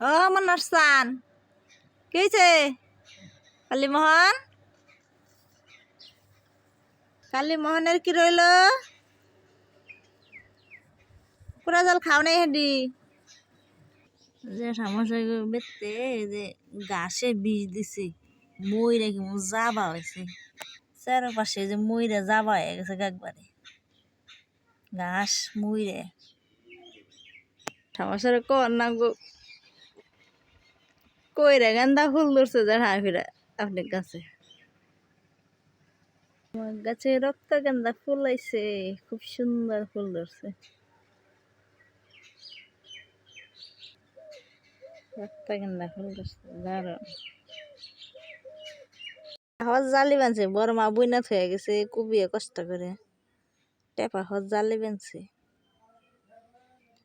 ও, আমার নার্সান কি হয়েছে কালীমোহন কালীমোহনের কি রইল? পুরা জল খাও নাই হেডি। যে সমস্যা বেতে যে গাছে বীজ দিছে, মইরা কি যাবা হয়েছে চারপাশে যে মইরা যাবা হয়ে গেছে একবারে। ঘাস মইরে। সমস্যার না গো। কইরা গান্দা ফুল ধরছে যার হাই ফিরা, আপনার কাছে। গাছে রক্ত গান্দা ফুল আইছে, খুব সুন্দর ফুল ধরছে। রক্ত গান্দা ফুল ধরছে, দারুণ। হজ জালি বানছে, বড় মা বইনাথ হয়ে গেছে, কুবিয়ে কষ্ট করে। টেপা হজ জালি বানছে।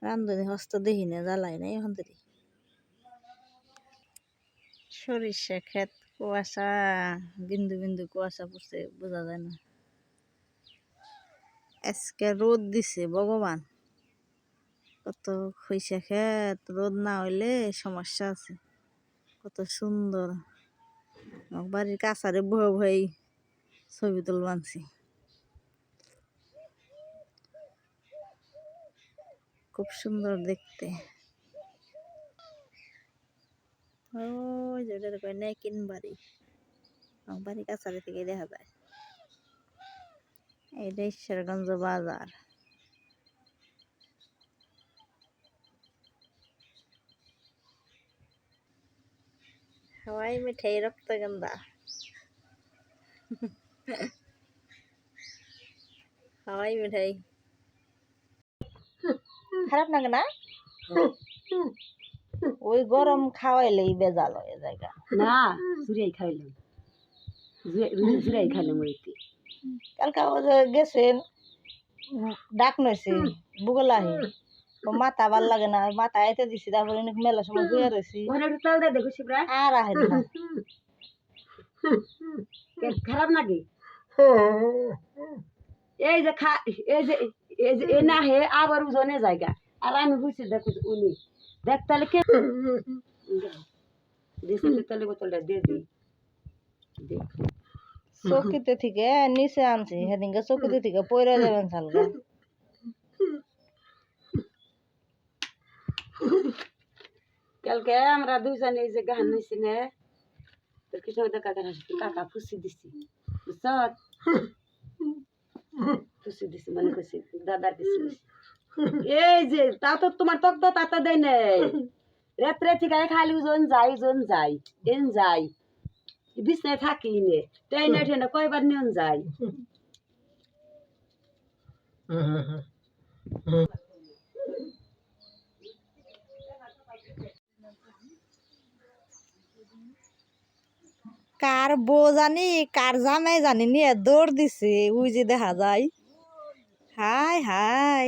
রান্ধনি হস্ত দেখি জ্বালাই না এখন থেকে সরিষা ক্ষেত, কুয়াশা, বিন্দু বিন্দু কুয়াশা পড়ছে, বোঝা যায় না। আজকে রোদ দিছে, ভগবান। কত খৈসা ক্ষেত, রোদ না হইলে সমস্যা আছে। কত সুন্দর। বাড়ির কাছারে বহে বহেই ছবি তুল বানছি। খুব সুন্দর দেখতে। ওই যে ওটার কয় নেকিন বাড়ি। আমার বাড়ি কাছারি থেকে দেখা যায়। এইটা ঈশ্বরগঞ্জ বাজার। হাওয়াই মিঠাই রক্তগন্ধা। হাওয়াই মিঠাই। খারাপ লাগে না? ওই গরম খাওয়াইলেই বেজাল হয়ে জায়গা না জুড়াই খাইলাম। জুড়াই খাইলাম ওইতে কালকে গেছেন ডাক নইছে বুগলাহি। মাথা ভালো লাগে না মাথা এতে দিছি তারপরে অনেক মেলা সময় শুয়ে রয়েছি আর আহে না। খারাপ নাকি? এই যে খা এই যে এই যে এ না হে আবার উজনে জায়গা। আর আমি বুঝছি দেখো উনি দেখ তাহলে কে দিছে তাহলে বোতলটা দিয়ে দিই দেখ চকিতে থেকে নিচে আনছি সেদিনকে চকিতে থেকে পয়রা যাবেন সালগা কালকে আমরা দুইজনে এই যে গান নিছি না তো কৃষ্ণ কাকা হাসি কাকা ফুসি দিছি বুঝছ ফুসি দিছি মানে কইছি দাদার দিছি এই যে, তা তো তোমার তক তো তা তো দেয় নাই। রাত্রে থেকে খালি ওজন যাই ওজন যাই এন যাই বিছনায় থাকি নে ট্রেনে ট্রেনে কয়বার নিয়ন যাই কার বউ জানি, কার জামাই জানি নিয়ে দৌড় দিছে, ওই যে দেখা যায়। High high.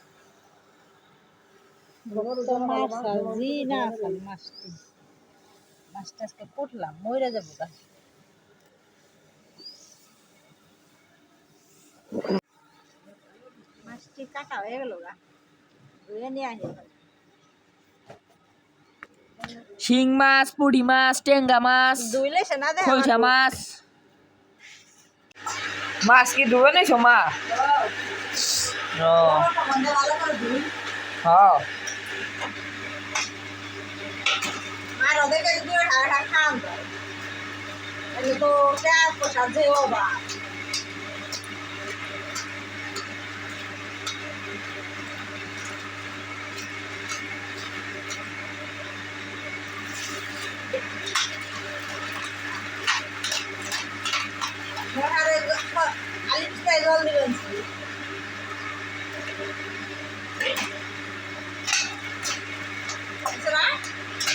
জি না খালি মাছটি মাছটা আজকে পটলাম মরে যাব গা মাছটি কাটা হয়ে গেল গা ধুয়ে নিয়ে আসি শিং মাছ পুঁটি মাছ টেঙ্গা মাছ ধুইলে সে না দেয় খলসা মাছ। মাছ কি ধুবে নাইছো মা? ও হ্যাঁ আর ওদেরকে যদি হাড় খান তাহলে তো পেঁয়াজ পোষা যে বা আলি পিস্তায় জল দিবেন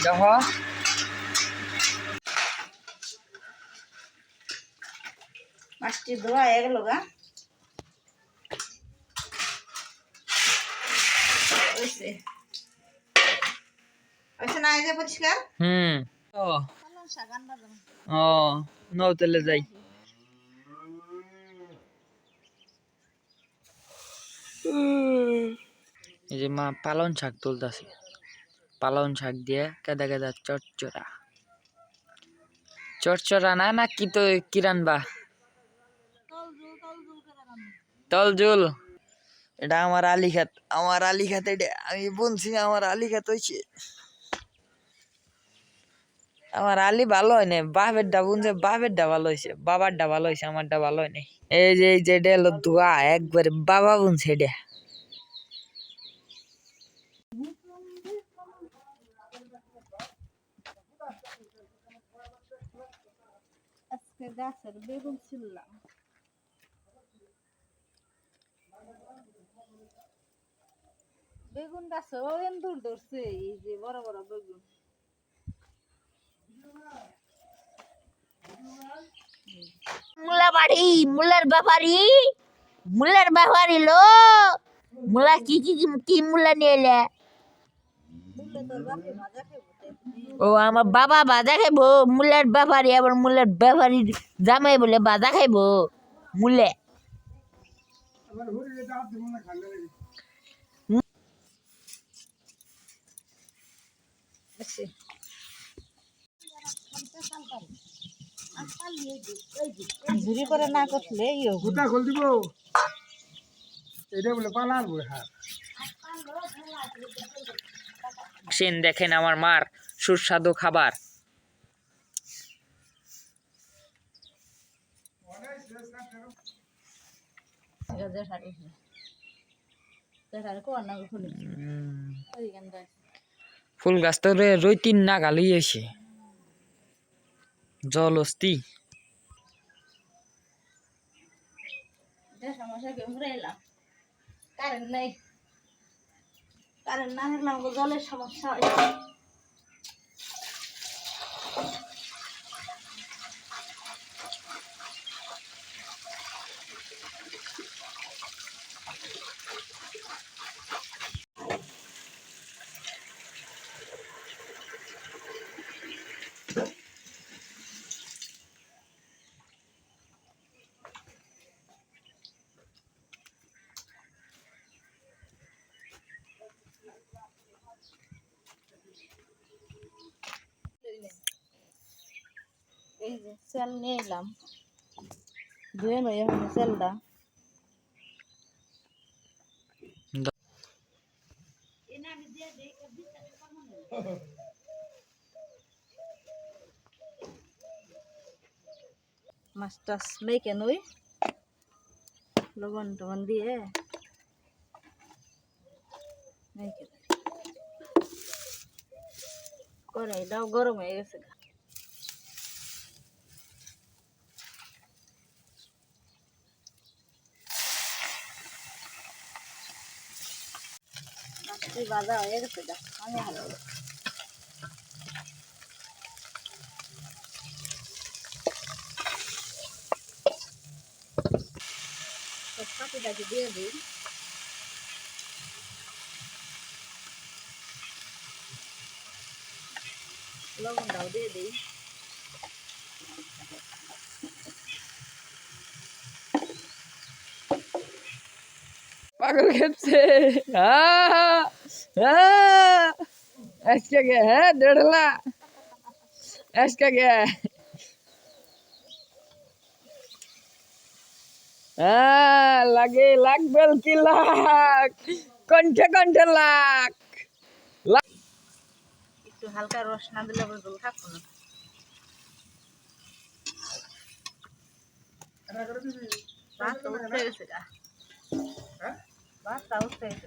দেখো মাছটি ধোয়া হয়ে গেল গা। হয়েছে। হয়েছে না এই যে পরিষ্কার? হুম। ও। শাগান বাজার ও যাই। এই যে মা পালন শাক তুলতাছে। পালন শাক দিয়ে কেদা কেদা চটচড়া চটচড়া না না কি তো কি রানবা? তলজুল। এটা আমার আলি খাত। আমার আলি খাত এটা। আমি বুনছি আমার আলি খাত হয়েছে আমার আলি ভালো হয় নাই। বাপের ডা বুনছে বাপের ডা ভালো হয়েছে বাবার ডা ভালো হয়েছে আমার ডা ভালো হয় নাই। এই যে এই যে এটা হলো ধোয়া একবারে বাবা বুনছে এটা। আজকে গাছের বেগুন ছিললাম বেগুন গাছে ও এন্দুর ধরছে এই যে বড় বড় বেগুন। মুলা বাড়ি মুলার ব্যাপারি মুলার ব্যাপারি লো। মুলা কি কি কি- কি মুলা নিয়ে এলে? ও আমার বাবা বাজা খাইবো মুলার ব্যাপারি আবার মুলার ব্যাপারি জামাই বলে বাজা খাইবো মুলে। ঝুরি করে না করলে গুতা খোল দিব। এটা বলে বই হ্যাঁ। সেন দেখেন আমার মার সুস্বাদু খাবার। ফুল গাছ তো রে রই তিন না গালি এসে জল অস্তি সমস্যা ঘুরে এলাম কারেন্ট নেই কারেন্ট না থাকলে আমাকে জলের সমস্যা হয় এই যে সেল নিয়ে এলাম ধুয়ে নই এখন সেলটা মাছ টাছ মেখে নই লবণ টবণ দিয়ে দিই। কড়াইটাও গরম হয়ে গেছে মাছটি ভাজা হয়ে গেছে গা। আমি ভালো পাতিটাকে দিয়ে দিই লবণটাও পাগল খেপছে আহ! আজকে গে হ্যাঁ দেড়লা আজকে গে লাগে লাখ বেল কি লাখ? কণ্ঠে কণ্ঠে লাখ। একটু হালকা রস না দিলে জল থাকব না। ভাতটা উঠে গেছে গা। ভাতটা উঠে গেছে।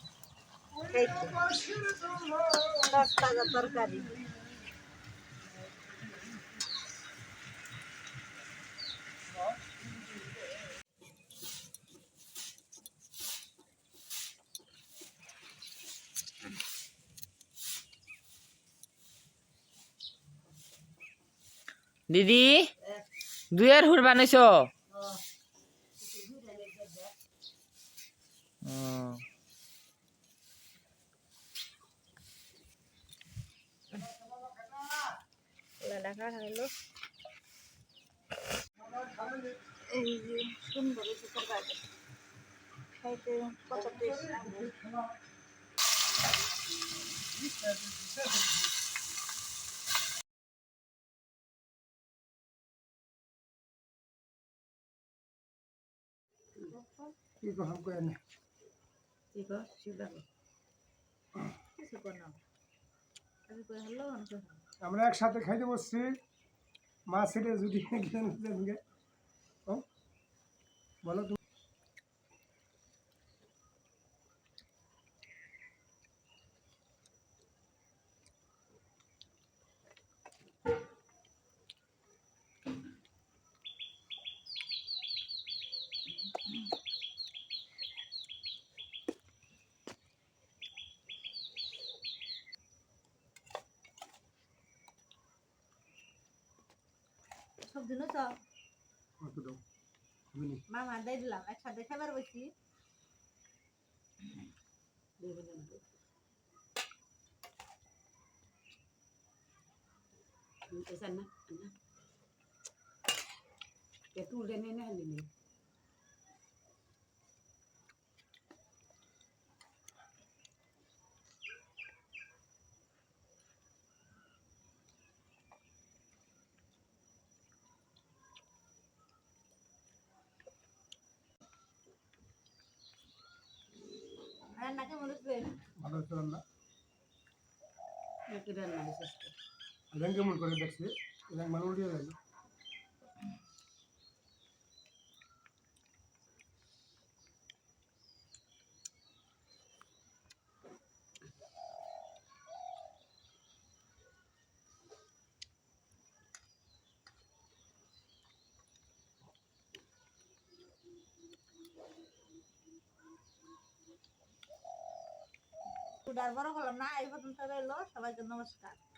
তরকারি দিদি দুয়ের হুর বানাইছ? দেখা হলো এই যে সুন্দর হয়েছে তরকারি খাইতে কত টেস্ট কি কহাম কয় না কি কর শিবদা কিছু কোনো আমি কই হলো অনেক আমরা একসাথে খাইতে বসছি মা ছেড়ে ও বলো তুমি। সব দিনও সব কত দাও বুঝলি মামা দিয়ে দিলাম একসাথে খাবার বসি Esa na, na. Que tú le nene al ಮೊಸರನ್ನ ಇಟ್ಟಿದೆ ನೋಡಿ ಸಿಸ್ಟರ್ ಅದಂಗೆ ಮಾಡ್ಕೊಂಡು ಬೆಳೆಸಿ ಇದಂಗೆ ಮಾಡಿ ಉಳಿಯೋದಲ್ಲ দেখছি রেং উল্টিয়ে গেল উদার বড় করলাম না এই পর্যন্ত রইল। সবাইকে নমস্কার।